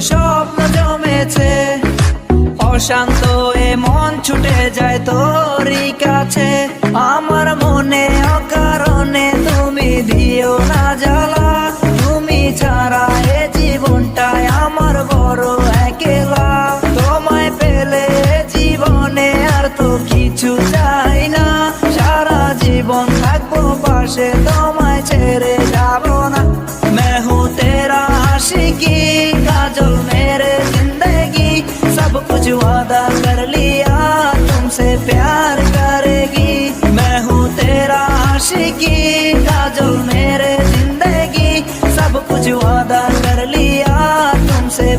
স্বপ্ন জমেছে। অশান্ত এ মন ছুটে যায় তোরই কাছে। আমার মনে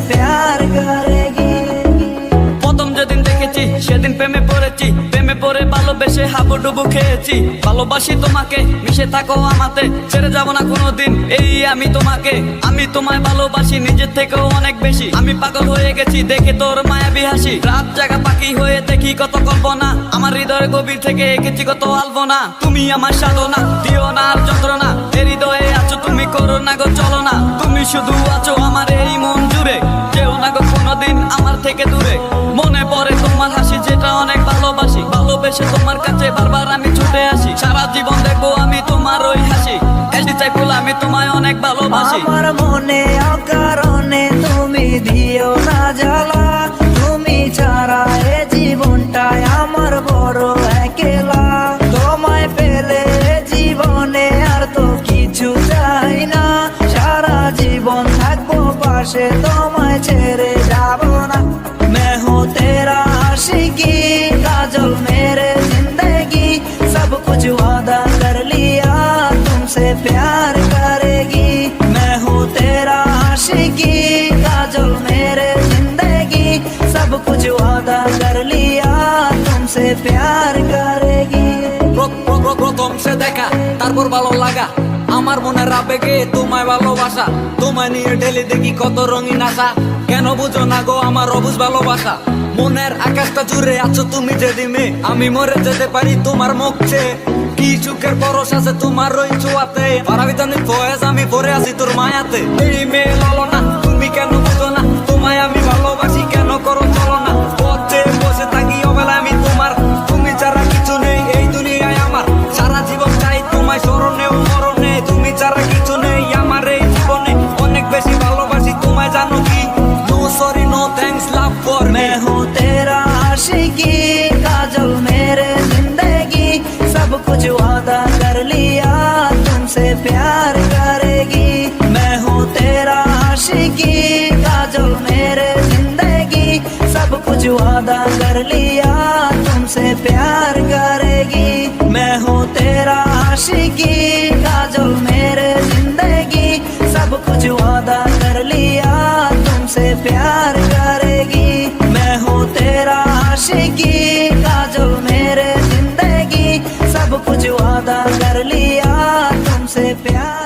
প্যার করেগি প্রথম যেদিন দেখেছি, সেদিন প্রেমে পড়েছি। প্রেমে পড়ে ভালোবেসে হাবুডুবু খেয়েছি। ভালোবাসি তোমাকে, মিশে থাকো আমাতে। ছেড়ে যাব না কোনোদিন, এই আমি তোমাকে। আমি তোমায় ভালোবাসি, নিজের থেকেও অনেক বেশি। আমি পাগল হয়ে গেছি, দেখে তোর মায়াবী বিহাসি রাত জাগা পাখি হয়ে দেখি কত কল্পনা। আমার হৃদয়ের গভীর থেকে এঁকেছি কত আলপনা। তুমি আমার সাধনা, দিও না আর যন্ত্রণা। হৃদয়ে আছো, তুমি করো না গো, চলো না। তুমি শুধু ভালোবাসি তোমার কাছে, বারবার আমি ছুটে আসি। সারা জীবন দেখব আমি তোমার ওই হাসি। এসে চাই আমি তোমায় অনেক ভালোবাসি। আমার মনে অকারণে তুমি দিও না জ্বালা। তুমি ছাড়া এ জীবনটাই আমার বড় একেলা। তোমায় পেলে জীবনে আর তো কিছু চাই না। সারা জীবন থাকব পাশে, তোমায় ছেড়ে যাব না। तुमसे प्यार करेगी मैं हूँ तेरा आशिकी काजल मेरे जिंदगी सब कुछ वादा कर लिया तुमसे प्यार करेगी প্র- প্র- প্র- প্রথম সে দেখা তারপর ভালো লাগা আমার মনের আবেগে তোমায় ভালোবাসা তোমায় নিয়ে ঢেলে দেখি কত রঙিন আশা কেন বুঝো না গো আমার অবুজ ভালোবাসা মনের আকাশটা জুড়ে আছো তুমি যে দিমে আমি মরে যেতে পারি তোমার মুখে কি সুখের পরশ আছে তোমার ওই ছোঁয়াতে পারাবিতানি ফয়েজ আমি পরে আছি তোর মায়াতে। এই মেয়ে ললো वादा कर लिया, तुमसे प्यार करेगी। मैं हूँ तेरा आशिकी, काजल मेरे ज़िंदगी। सब कुछ वादा कर लिया वादा कर लिया तुमसे प्यार